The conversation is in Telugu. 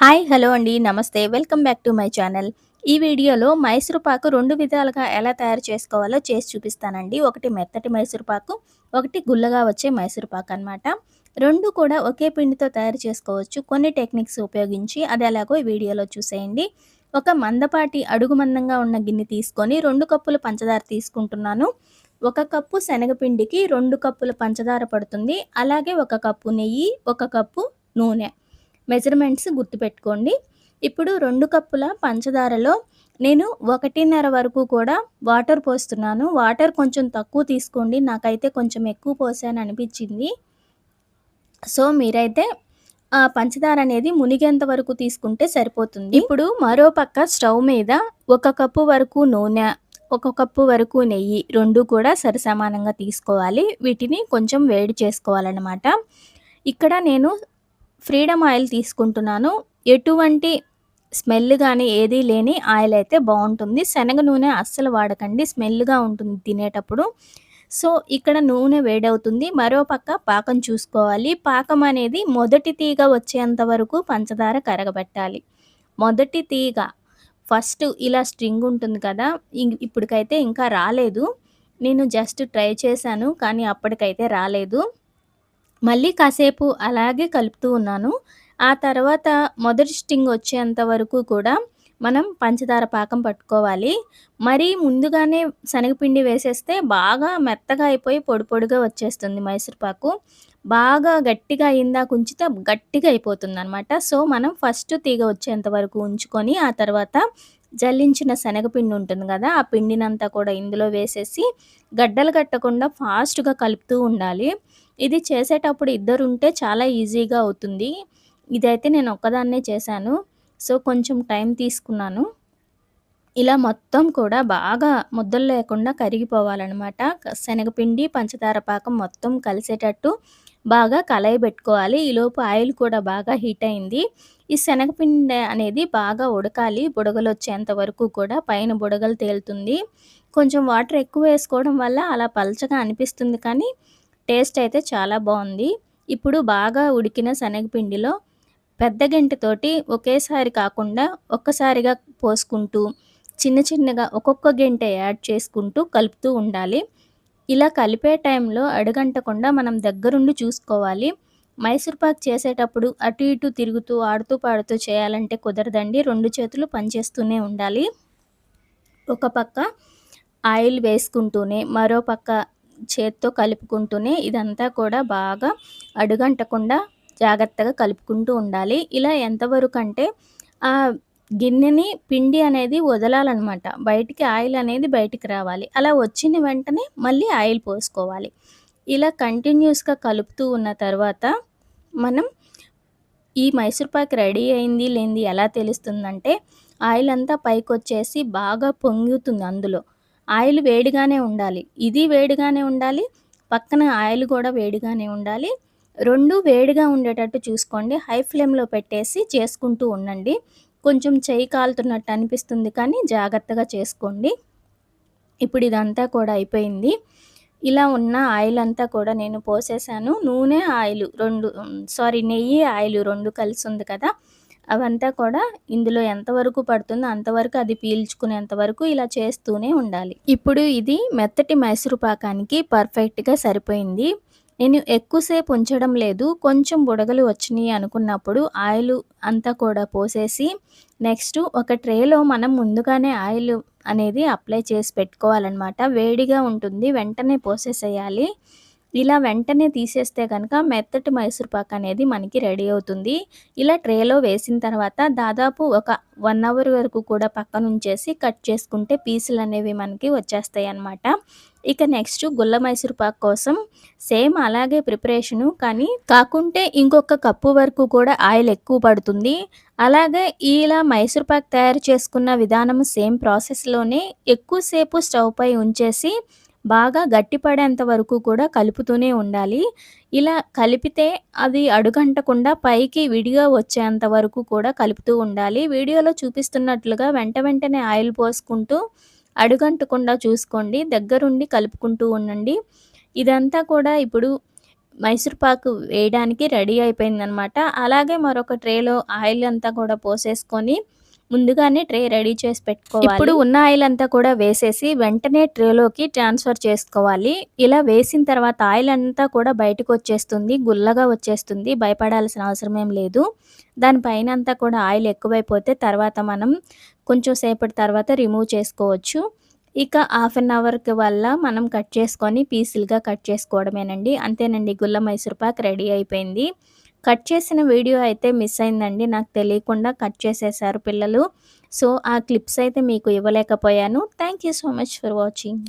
హాయ్ హలో అండి. Namaste. Welcome back to my channel. ఈ వీడియోలో మైసూర్ పాకు రెండు విధాలుగా ఎలా తయారు చేసుకోవాలో చేసి చూపిస్తానండి. ఒకటి మెత్తటి మైసూర్ పాకు ఒకటి గుల్లగా వచ్చే మైసూర్ పాకు అనమాట రెండు కూడా ఒకే పిండితో తయారు చేసుకోవచ్చు. కొన్ని టెక్నిక్స్ ఉపయోగించి అది ఎలాగో ఈ వీడియోలో చూసేయండి. ఒక మందపాటి అడుగు మందంగా ఉన్న గిన్నె తీసుకొని రెండు కప్పులు పంచదార తీసుకుంటున్నాను. ఒక కప్పు శనగపిండికి రెండు కప్పుల పంచదార పడుతుంది. అలాగే ఒక కప్పు నెయ్యి ఒక కప్పు నూనె. మెజర్మెంట్స్ గుర్తుపెట్టుకోండి. ఇప్పుడు రెండు కప్పుల పంచదారలో నేను ఒకటిన్నర వరకు కూడా వాటర్ పోస్తున్నాను. వాటర్ కొంచెం తక్కువ తీసుకోండి. నాకైతే కొంచెం ఎక్కువ పోసాను అనిపించింది. సో మీరైతే ఆ పంచదార అనేది మునిగేంత వరకు తీసుకుంటే సరిపోతుంది. ఇప్పుడు మరో పక్క స్టవ్ మీద ఒక కప్పు వరకు నూనె ఒక కప్పు వరకు నెయ్యి రెండు కూడా సరిసమానంగా తీసుకోవాలి. వీటిని కొంచెం వేడి చేసుకోవాలన్నమాట. ఇక్కడ నేను ఫ్రీడమ్ ఆయిల్ తీసుకుంటున్నాను. ఎటువంటి స్మెల్ కానీ ఏదీ లేని ఆయిల్ అయితే బాగుంటుంది. శనగ నూనె అస్సలు వాడకండి. స్మెల్గా ఉంటుంది తినేటప్పుడు. సో ఇక్కడ నూనె వేడవుతుంది. మరో పక్క పాకం చూసుకోవాలి. పాకం అనేది మొదటి తీగ వచ్చేంత వరకు పంచదార కరగబెట్టాలి. మొదటి తీగ ఫస్ట్ ఇలా స్ట్రింగ్ ఉంటుంది కదా ఇప్పటికైతే ఇంకా రాలేదు. నేను జస్ట్ ట్రై చేశాను కానీ అప్పటికైతే రాలేదు. మళ్ళీ కాసేపు అలాగే కలుపుతూ ఉన్నాను. ఆ తర్వాత మొదటి స్టింగ్ వచ్చేంత వరకు కూడా మనం పంచదార పాకం పట్టుకోవాలి. మరీ ముందుగానే శనగపిండి వేసేస్తే బాగా మెత్తగా అయిపోయి పొడి పొడిగా వచ్చేస్తుంది మైసూర్పాకు బాగా గట్టిగా అయిందా ఉంచితే గట్టిగా అయిపోతుంది అనమాట సో మనం ఫస్ట్ తీగ వచ్చేంత వరకు ఉంచుకొని ఆ తర్వాత జల్లించిన శనగపిండి ఉంటుంది కదా ఆ పిండినంతా కూడా ఇందులో వేసేసి గడ్డలు కట్టకుండా ఫాస్ట్గా కలుపుతూ ఉండాలి. ఇది చేసేటప్పుడు ఇద్దరు ఉంటే చాలా ఈజీగా అవుతుంది. ఇదైతే నేను ఒక్కదాన్నే చేశాను. సో కొంచెం టైం తీసుకున్నాను. ఇలా మొత్తం కూడా బాగా ముద్దలు లేకుండా కరిగిపోవాలన్నమాట. శనగపిండి పంచదార పాకం మొత్తం కలిసేటట్టు బాగా కలయి పెట్టుకోవాలి. ఈలోపు ఆయిల్ కూడా బాగా హీట్ అయింది. ఈ శనగపిండి అనేది బాగా ఉడకాలి. బుడగలు వచ్చేంత వరకు కూడా పైన బుడగలు తేలుతుంది. కొంచెం వాటర్ ఎక్కువ వేసుకోవడం వల్ల అలా పలచగా అనిపిస్తుంది కానీ టేస్ట్ అయితే చాలా బాగుంది. ఇప్పుడు బాగా ఉడికిన శనగపిండిలో పెద్ద గంటతోటి ఒకేసారి కాకుండా ఒక్కసారిగా పోసుకుంటూ చిన్న చిన్నగా ఒక్కొక్క గంట యాడ్ చేసుకుంటూ కలుపుతూ ఉండాలి. ఇలా కలిపే టైంలో అడుగంటకుండా మనం దగ్గరుండి చూసుకోవాలి. మైసూర్పాక్ చేసేటప్పుడు అటు ఇటు తిరుగుతూ ఆడుతూ పాడుతూ చేయాలంటే కుదరదండి. రెండు చేతులు పనిచేస్తూనే ఉండాలి. ఒక పక్క ఆయిల్ వేసుకుంటూనే మరో పక్క చేత్తో కలుపుకుంటూనే ఇదంతా కూడా బాగా అడుగంటకుండా జాగ్రత్తగా కలుపుకుంటూ ఉండాలి. ఇలా ఎంతవరకు అంటే ఆ గిన్నెని పిండి అనేది వదలాలన్నమాట. బయటికి ఆయిల్ అనేది బయటికి రావాలి. అలా వచ్చిన వెంటనే మళ్ళీ ఆయిల్ పోసుకోవాలి. ఇలా కంటిన్యూస్గా కలుపుతూ ఉన్న తర్వాత మనం ఈ మైసూర్పాక్ రెడీ అయింది లేనిది ఎలా తెలుస్తుందంటే ఆయిల్ అంతా పైకి వచ్చేసి బాగా పొంగుతుంది అందులో. ఆయిల్ వేడిగానే ఉండాలి. ఇది వేడిగానే ఉండాలి పక్కన ఆయిల్ కూడా వేడిగానే ఉండాలి. రెండు వేడిగా ఉండేటట్టు చూసుకోండి. హై ఫ్లేమ్లో పెట్టేసి చేసుకుంటూ ఉండండి. కొంచెం చేయి కాలుతున్నట్టు అనిపిస్తుంది కానీ జాగ్రత్తగా చేసుకోండి. ఇప్పుడు ఇదంతా కూడా అయిపోయింది. ఇలా ఉన్న ఆయిల్ అంతా కూడా నేను పోసేసాను. నూనె ఆయిల్ రెండు సారీ నెయ్యి ఆయిల్ రెండు కలిసి ఉంది కదా. అవంతా కూడా ఇందులో ఎంతవరకు పడుతుందో అంతవరకు అది పీల్చుకునేంత వరకు ఇలా చేస్తూనే ఉండాలి. ఇప్పుడు ఇది మెత్తటి మైసూరు పాకానికి పర్ఫెక్ట్గా సరిపోయింది. నేను ఎక్కువసేపు ఉంచడం లేదు కొంచెం బుడగలు వచ్చినాయి అనుకున్నప్పుడు ఆయిల్ అంతా కూడా పోసేసి నెక్స్ట్ ఒక ట్రేలో మనం ముందుగానే ఆయిల్ అనేది అప్లై చేసి పెట్టుకోవాలన్నమాట. వేడిగా ఉంటుంది వెంటనే పోసేసేయాలి. ఇలా వెంటనే తీసేస్తే కనుక మెత్తటి మైసూర్పాక్ అనేది మనకి రెడీ అవుతుంది. ఇలా ట్రేలో వేసిన తర్వాత దాదాపు ఒక వన్ అవర్ వరకు కూడా పక్కనుంచేసి కట్ చేసుకుంటే పీసులు అనేవి మనకి వచ్చేస్తాయి అన్నమాట ఇక నెక్స్ట్ గుల్ల మైసూర్పాక్ కోసం సేమ్ అలాగే ప్రిపరేషను కానీ కాకుంటే ఇంకొక కప్పు వరకు కూడా ఆయిల్ ఎక్కువ పడుతుంది. అలాగే ఇలా మైసూర్పాక్ తయారు చేసుకున్న విధానం సేమ్ ప్రాసెస్లోనే ఎక్కువసేపు స్టవ్ పై ఉంచేసి బాగా గట్టిపడేంత వరకు కూడా కలుపుతూనే ఉండాలి. ఇలా కలిపితే అది అడుగంటకుండా పైకి విడిగా వచ్చేంత వరకు కూడా కలుపుతూ ఉండాలి. వీడియోలో చూపిస్తున్నట్లుగా వెంట వెంటనే ఆయిల్ పోసుకుంటూ అడుగంటకుండా చూసుకోండి దగ్గరుండి కలుపుకుంటూ ఉండండి. ఇదంతా కూడా ఇప్పుడు మైసూర్ పాకు వేయడానికి రెడీ అయిపోయిందనమాట అలాగే మరొక ట్రేలో ఆయిల్ అంతా కూడా పోసేసుకొని ముందుగానే ట్రే రెడీ చేసి పెట్టుకోవాలి. ఇప్పుడు ఉన్న ఆయిల్ అంతా కూడా వేసేసి వెంటనే ట్రేలోకి ట్రాన్స్ఫర్ చేసుకోవాలి. ఇలా వేసిన తర్వాత ఆయిల్ అంతా కూడా బయటకు వచ్చేస్తుంది గుల్లగా వచ్చేస్తుంది భయపడాల్సిన అవసరం ఏం లేదు. దానిపైన అంతా కూడా ఆయిల్ ఎక్కువైపోతే తర్వాత మనం కొంచెం సేపటి తర్వాత రిమూవ్ చేసుకోవచ్చు. ఇక హాఫ్ అన్ అవర్కి వల్ల మనం కట్ చేసుకొని పీసులుగా కట్ చేసుకోవడమేనండి. అంతేనండి గుల్ల మైసూర్ పాక్ రెడీ అయిపోయింది. కట్ చేసిన వీడియో అయితే మిస్ అయిందండి. నాకు తెలియకుండా కట్ చేసేసారు పిల్లలు. సో ఆ క్లిప్స్ అయితే మీకు ఇవ్వలేకపోయాను. Thank you so much for watching